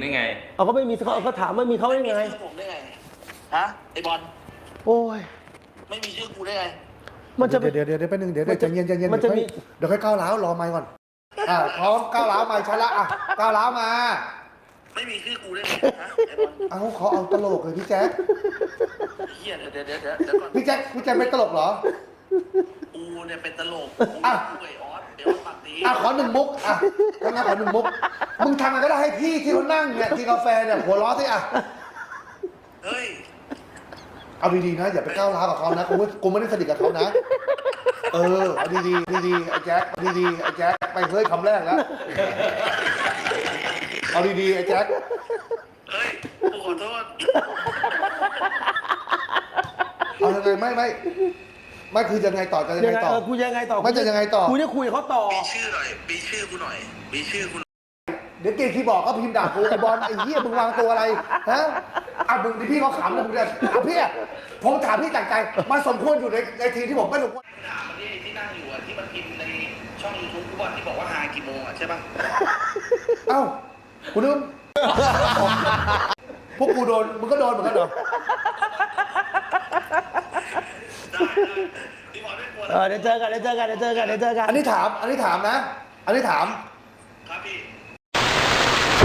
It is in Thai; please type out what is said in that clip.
ได้ไง เอาก็ไม่มีเขาเขาถามว่ามีเขาได้ไง ชื่อผมได้ไงฮะไอบอลโอ้ย ไม่มีชื่อกูได้ไงมันจะ เดี๋ยวเดี๋ยวเดี๋ยวแป๊บนึงเดี๋ยวมัเดี๋ยนวจะใจเย็นใจเย็นมันจะมี เดี๋ยวค่อยเดี๋ยวค่อยก้าวร้าวรอไมค์ก่อนอ่าพร้อมก้าวร้าวไมค์ชัดละอะก้าวร้าวมาไม่มีชื่อกูได้ไงฮะไอบอลเอาเขาเอาตลกเลยพี่แจ๊คเฮียเดี๋ยวเดี๋ยวเดี๋ยวเดี๋ยวก่อนพี่แจ๊คพี่แจ๊คไม่ตลกเหรอ กูเนี่ยเป็นตลกผมอะ กูไอออสเดี๋ยวปากดีอะขอหนึ่งมุกอะทำงานขอหนึ่งมุก มึงทำอะไรก็ได้ให้พี่ที่เขานั่งเนี่ยกินกาแฟเนี่ยหัวเร้อสิอะ เฮ้ยเอาดีๆนะ อย่าไปก้าวร้าวกับเขานะกูไม่กูไม่ได้สนิทกับเขานะ เออเอาดีๆดีๆไอ้แจ๊คเอาดีๆไอ้แจ๊คไปเฮ้ยคำแรกแล้วเอาดีๆไอ้แจ๊คเฮ้ยกูขอโทษเอายังไงไม่ไม่ไม่คือยังไงต่อจะยังยังไงไงต่อเออกูยังไงต่อมันจะยังไงต่อ กูจะคุยกับเขาต่อ มีชื่อหน่อยมีชื่อกูหน่อยมีชื่อกูหน่อย เดี๋ยวเกย์ที่บอกก็พิมพ์ด่ากูไอ้บอลไอ้เหี้ยมึงวางตัวอะไรฮะอะมึงที่พี่เขาขำเลยมึงจะเอาพี่อะผมถามพี่จากใจมันสมควรอยู่ในในทีมที่ผมไม่สมควรด่ามันที่ที่นั่งอยู่อะที่มันพิมพ์ในช่องยูทูบกูอะที่บอกว่าหากี่โมงอะใช่ปะเอ้าคุณนึกพวกกูโดนมึงก็โดนเหมือนกันเหรอได้ได้พี่บอลไม่กลัวเออเดี๋ยวเจอกันเดี๋ยวเจอกันเดี๋ยวเจอกันเดี๋ยวเจอกันอันนี้ถาม อันนี้ถามนะ อันนี้ถาม ครับพี่